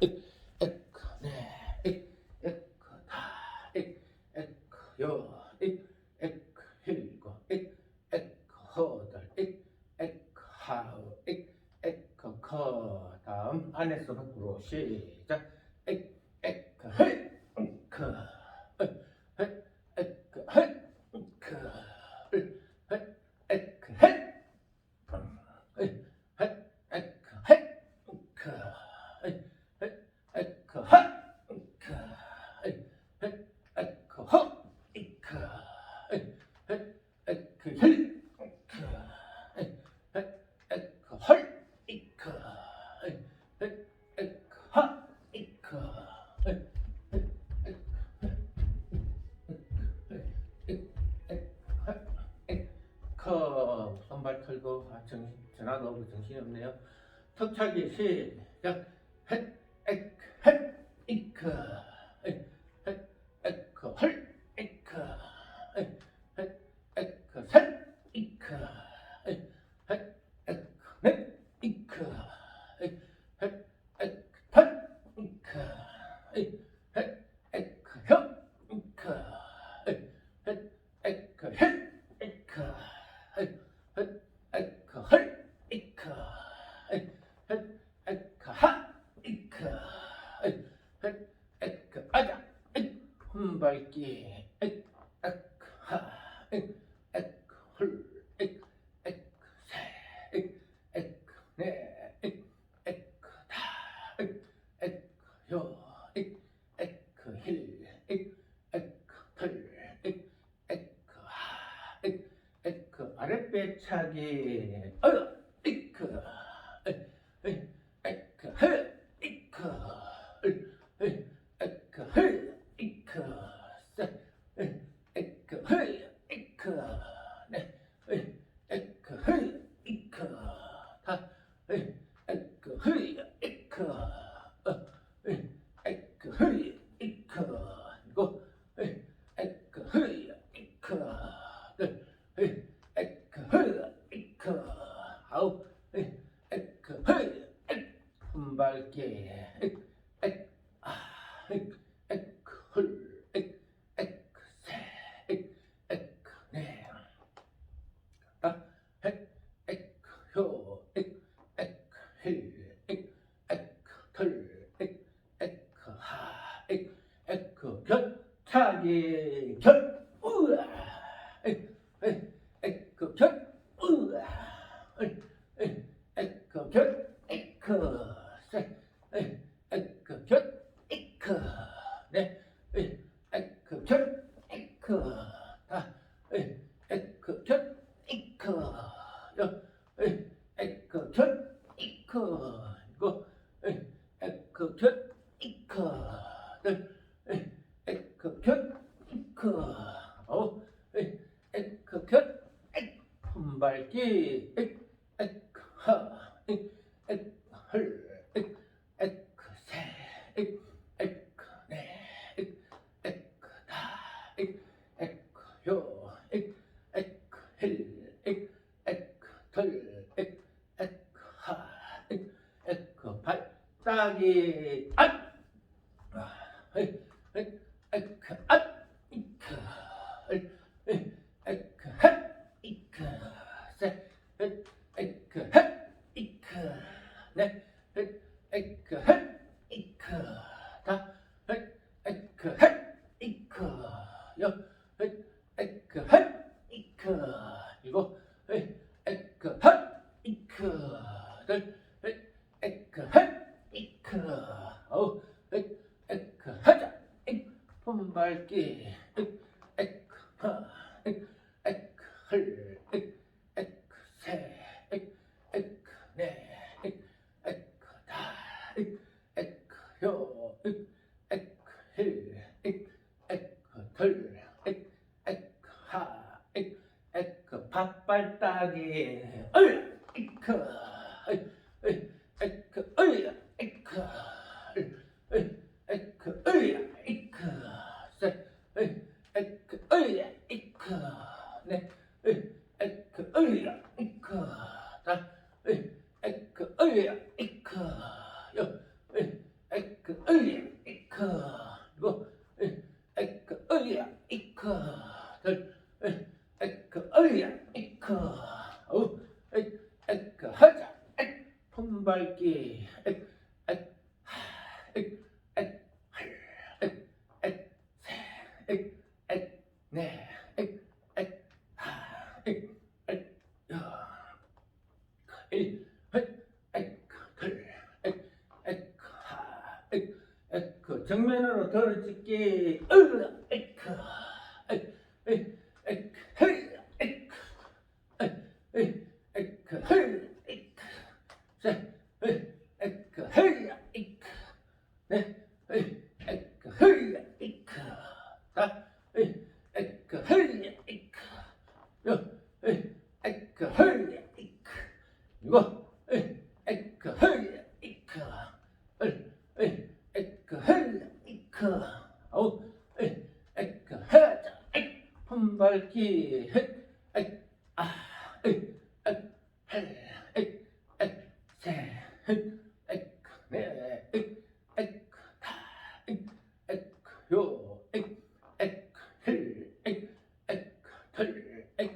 엑, 에크, 네, 엑, 에크, 다, 엑, 에크, 여, 엑, 에크, 일곱, 엑, 에크, 허덟, 엑, 에크, 하우, 엑, 에크, 커. 다음 안에서 밖으로 시작. 엑, 에크, 헬, 크, 헬, 헬, 에크, 헬, 크, 헬, 헬, 에크, 헬, 헬, 헬, 에크, 헬, 크, 헬, 헬, 에크, 헬, 크, 헬, 헬, 에크, 허, 이크, 헬, 헬, 에크, 힐, 크, 헬, 헬, 에크, 헐, 이크, 헬, 헬, 에크, 하, 이크, 헬, 헬, 컵 손발 털고 아, 정신 전화가 오고 정신이 없네요. 턱차기 시작. 헷, 엑, 헷, 이크, 헷, 헷, 에크, 헐, 이크, 헷, 헷, 에크, 셋, 이크, 헷, 헷, 에크, 넷, 이크, 헷, 헷, 탓, 이크, 헷, 헷, 에크, 협, 이크, 헷, 헷, 에크, 헷, 이크, 헷, 헷, 에크, 헐, 이크, 헷, 헷, 에크, 하, 이크, 헷, 헷, 에크, 아자, 엑, 흠발기, 엑, 에크, 하, 엑, 에크, 헐, 엑, 에크, 세, 엑, 에크, 네, 엑, 에크, 다, 엑, 에크, 요, 엑, 에크, 힐, 엑, 에크, 털, 엑, 에크, 하, 엑, 에크, 아랫배 차기, 어여, 이크, 에, 에, 에크, 헤, 이크, 에, 에, 에크, 헤, 이크, 세, 에, 에크, 헤, 이크, 네, 에, 에크, 헤, 이크, 다, 에, 에크, 헤, 이크, 어, 에, 에크, 헤, 이크, 이거, 에, 에크, 헤, 이크, 네, 에, 에크, 헤, 이크, 아홉, 에, 에크, 헤, 에크, 분발기, 에크, 에크, 아, 에크, 에크, 헐, 에크, 에크, 세, 에크, 에크, 네, 다, 에, 에크, 효, 에크, 에크, 힐, 에크, 에크, 털, 에크, 에크, 하, 에크, 에크, 결, 차기, 결, 우아, 에크, 에크, 에크, 결, 우아, 에크, 에크, 에크, 결, 에크, 세, 에크, 에크, 결, 에크, 네, 에크, 에크, 결, 에크, 다, 에크, 에크, 결, 에크, 여, 에크, 에크, 결, 에크, 이거, 에크, 에크, 결, 에크, 네, 에크, 에크, 결, 에크, 어, 에크, 에크, 결, 에크, 분발기, 에크, 에크, 하, 에크, 에크, 헐, 에크, 에크, 세, 에크, 에크, 네, 에크, 에크, 다, 에크, 에크, 요, 에크, 에크, 힐, 에크, 에크, 털, 에크, 에크, 하, 에크, 에크, 발, 따기, 안, 아, 에크, 에크, 에크, 안, 이크, 에크, 에크, 에크, 핫, 이크, 세, 에크, 에크, 핫, 이크, 네, 에크, 에크, 핫, 이크, 다, 에크, 에크, 핫, 이크, 여, 에크, 에크, 핫, 이크, 이거, 에크, 에크, 핫, 이크, 들, 에크, 에크, 핫, 이크, 어우, 에크, 에크, 하자, 에크, 분발기, 에크, 에크, 하, 에크, 에크, 헐, 에크, 에크, 세, 에크, 에크, 네, 에크, 에크, 다, 에크, 에크, 요, 에크, 에크, 힐, 에크, 에크, 덜, 에크, 에크, 하, 에크, 에크, 밥발 따기, 어이, 에크, 어이, 어이, 에크, 어이, 에크, 어이, 어이, 에크, 어이, 에크, 세, 어이, 에크, 어이, 에크, 네, 어이, 에크, 어이, 에크, 다, 어이, 에크, 어이, 에크, 요, 어이, 에크, 이크 그리고 에, 에크 어이야 이크 둘 에, 에크 어이야 이크 어 에, 에크 하자 에, 품 밟기 에, 에, 하, 에, 에, 할, 에, 에, 세, 에, 에, 네, 에, 에, 하, 에, 에, 여, 일, 헷, 에크, 둘, 에크, 에크, 하, 에크, 에크, 정면으로 들어찍기, 으, 에크, 에크, 에크, 에크, 헤이, 에크, 에크, 에크, 헤이, 에크, 셋, 에이, 에크, 헤이, 에크, 넷, 에이, 에크, 헤이, 에크, 다, 에이, 에크, 헤이, 에크, 여, 에이, 에크, 헤이, 에크, 이거, 에이, 에크, 헤이, 에크, 에이, 에이, 에크, 헤이, 에크, 아우, 에이, 에크, 하자, 에이, 품밟기, 헤이, 에이, 아, 에이, 에이, 헤이, 에이, 에이, 세, 헤이, 에크, 네, 에이, 에크, 다, 에이, 에크, 요, 에이, 에크, 힐, 에이, 에크, 털, 에이,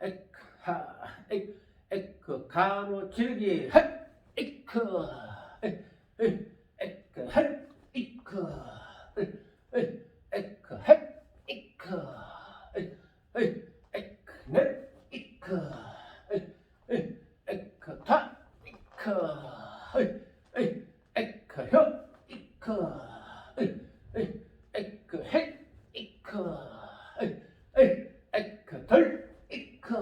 에크, 하, 에이, 에크, 가로 칠기, 핫, 에크, 에이, 에이, 에크, 핫, 에크, 에이, 에이, 에크, 핫, 에크, 에이, 에이, 에크, 넷, 에크, 에이, 에이, 에크, 다, 에크, 에이, 에이, 에크, 혀, 에크, 에이, 에이, 에크, 헷, 에크, 에이, 에이, 에크, 덜, 에크,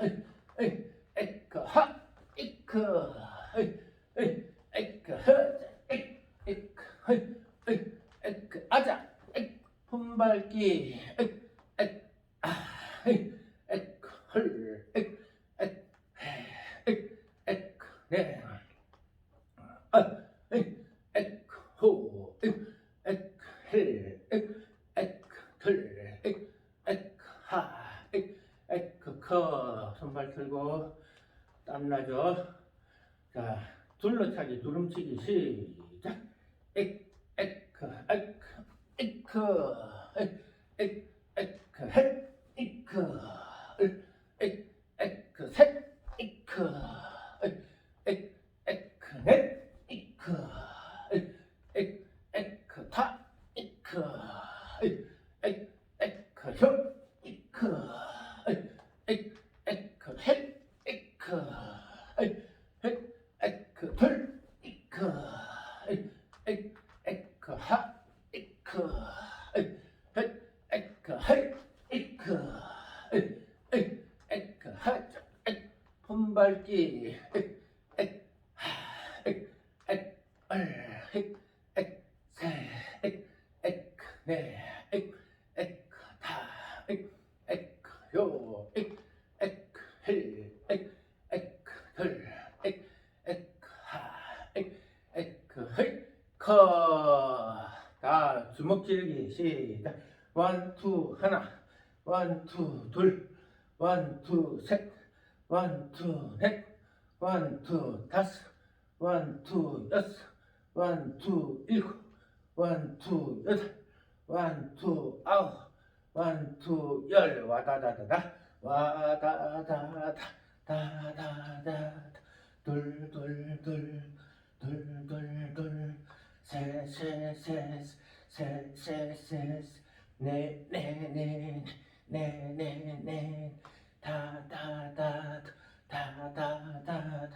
에이, 에이, 에크, 하, 에크, 에이, 에이, 에크, 허, 에이, 에크, 헤이, 에이, 에크, 아자, 에이, 품밟기, 에이, 에이, 아, 에이, 에크, 헐, 에이, 에이, 에이, 에크, 네, 아, 에이, 에크, 호, 에이, 에크, 힐, 에이, 에크, 들, 에이, 에크, 하, 에이, 에크, 커, 손발 들고, 땀나죠? 자, 둘러차기, 두름치기, 시작. 엑, 에크, 에크, 에크, 엑, 엑, 에크, 헷, 에크, 엑, 엑, 에크, 셋, 에크, 엑, 엑, 에크, 넷, 에크, 엑, 엑, 에크, 다, 에크, 엑, 엑, 에크, 혀, 에크, 엑, 엑, 에크, 헷, 에크, 엑, 엑, 에크, 털, 엑, 에크, 하, 엑, 에크, 할, 엑, 에크, 하, 네, 다, 엑, 엑, 요, 엑, 엑, 힐, 엑, 엑, 덜, 엑, 엑, 하, 엑, 엑, 헤이, 커. 자, 주먹 찌르기 시작. 원, 투, 하나. 원, 투, 둘. 원, 투, 셋. 원, 투, 넷. 원, 투, 다섯. 원, 투, 여섯. 원, 투, 일곱. 원, 투, 여덟. 원, 투, 아홉. 원, 투, 열. 와다다다다. 와다다다. 다다다다. 둘, 둘, 둘. 둘, 둘, 둘. 셋, 셋, 셋. 셋, 셋, 셋. 넷, 넷, 넷. 넷, 넷, 넷. 다, 다, 다. 다, 다, 다.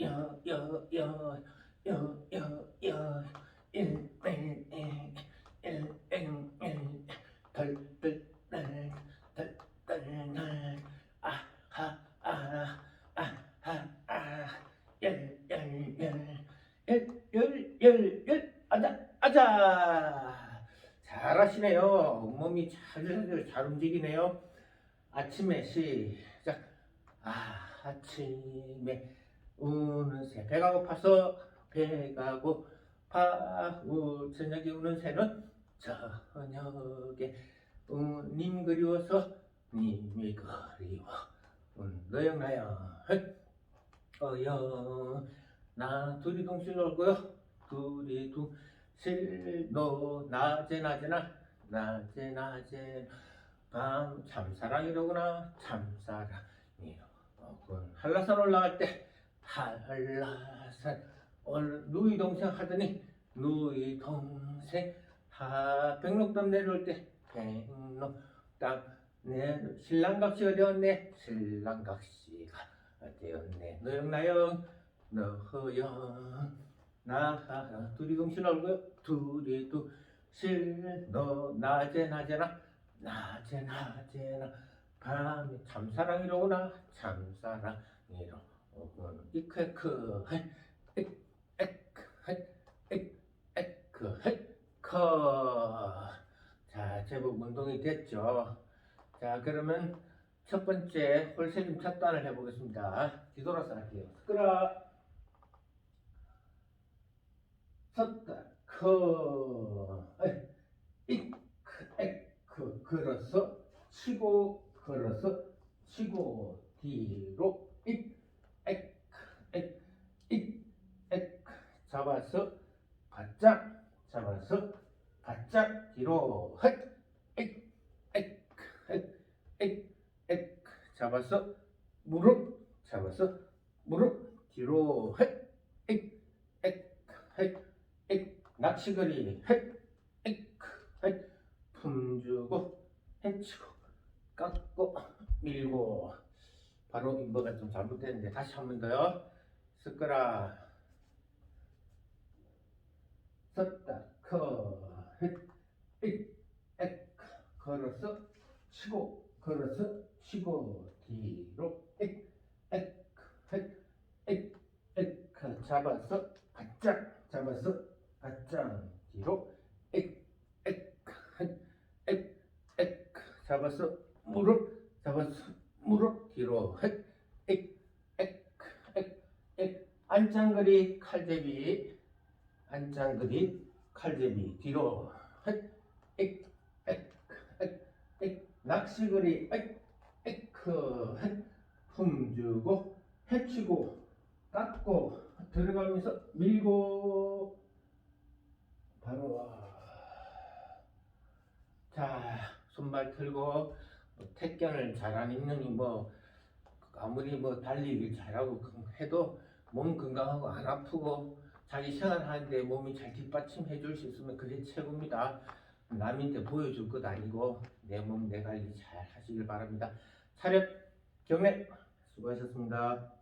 여, 여, 여. 여, 여, 여. 일, 일, 일. 일, 일, 일. 덜, 덜, 덜. 덜, 덜, 덜. 아, 하, 아. 아, 하, 아. 열, 열, 열. 열, 열, 열, 열. 아자, 아자. 잘하시네요. 몸이 잘, 잘 움직이네요. 아침에 시작. 아, 아침에 우는 새. 배가 고파서 배가 고파. 우, 저녁에 우는 새는 저녁에 우, 님 그리워서 님이 그리워. 헷. 어여. 나 둘이 동시에 놀고요. 둘이 두 실노 낮에 낮에나 낮에 낮에 밤 참사랑이로구나. 참사랑이로 어, 한라산 올라갈 때 한라산. 오늘 누이 동생 하더니 누이 동생. 하 백록담 내려올 때 백록담 내 신랑각시가 되었네. 신랑각시가 되었네. 너영 나영 너허영. 나하 둘이 동신 얼굴 둘이 두 실너 낮에 낮에나 낮에 낮에나 밤에 참사랑이로구나 참사랑이로 어, 이크크 에크 에크 자 제법 운동이 됐죠. 자 그러면 첫 번째 홀세림 첫 단을 해보겠습니다. 뒤돌아서 할게요. 끌어. 섰다 커 걸어서 치고 걸어서 치고 뒤로 에크 잡아서 바짝 잡아서 바짝 뒤로 헷 에크 잡아서 무릎 잡아서 무릎 뒤로 헷 에크 헷 에크 낚시거리 헷 에크 헷 품주고 해치고 깎고 밀고. 바로 인버가 좀 잘못됐는데 다시 한 번 더요. 습거라. 섰다. 커헷익 걸어서 치고 걸어서 치고. 뒤로 익익익익 잡아서 바짝 잡아서 바짝 뒤로 익 잡아서 무릎 잡아서 무릎 뒤로 획익익익익 안장거리 칼제비 안장거리 칼제비 뒤로 획익익익익 낚시거리 엑엑크 품주고 해치고 깎고 들어가면서 밀고. 바로 와. 자 손발 틀고 뭐 택견을 잘하는 년이 뭐 아무리 뭐 달리기 잘하고 해도 몸 건강하고 안 아프고 자기 생활하는데 몸이 잘 뒷받침해 줄 수 있으면 그게 최고입니다. 남인데 보여줄 것 아니고 내 몸 내 관리 잘 하시길 바랍니다. 차렷 경례 수고하셨습니다.